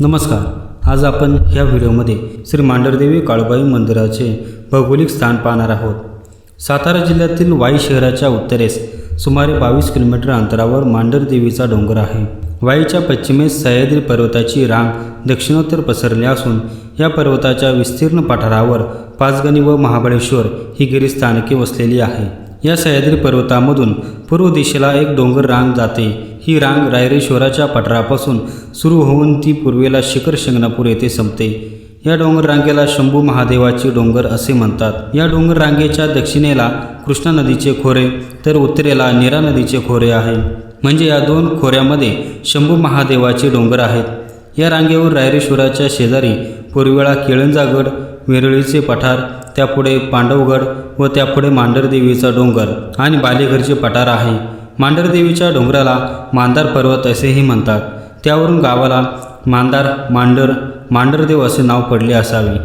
नमस्कार. आज आपण ह्या व्हिडिओमध्ये श्री मांढरदेवी काळूबाई मंदिराचे भौगोलिक स्थान पाहणार आहोत. सातारा जिल्ह्यातील वाई शहराच्या उत्तरेस सुमारे बावीस किलोमीटर अंतरावर मांढरदेवीचा डोंगर आहे. वाईच्या पश्चिमेस सह्याद्री पर्वताची रांग दक्षिणोत्तर पसरली असून या पर्वताच्या विस्तीर्ण पठारावर पाचगणी व महाबळेश्वर ही गिरीस्थानके वसलेली आहे. या सह्याद्री पर्वतामधून पूर्व दिशेला एक डोंगर रांग जाते. ही रांग रायरेश्वराच्या पठारापासून सुरू होऊन ती पूर्वेला शिखर शिंगणापूर येथे संपते. या डोंगर रांगेला शंभू महादेवाचे डोंगर असे म्हणतात. या डोंगर रांगेच्या दक्षिणेला कृष्णा नदीचे खोरे तर उत्तरेला नीरा नदीचे खोरे आहे. म्हणजे या दोन खोऱ्यामध्ये शंभू महादेवाचे डोंगर आहेत. या रांगेवर रायरेश्वराच्या शेजारी पूर्वेळा केळंजागड वेरळीचे पठार त्यापुढे पांडवगड व त्यापुढे मांढरदेवीचा डोंगर आणि बालेघरचे पठार आहे. मांढरदेवीच्या डोंगराला मांदार पर्वत असेही म्हणतात. त्यावरून गावाला मांदार मांडर मांडरदेव असे नाव पडले असावे.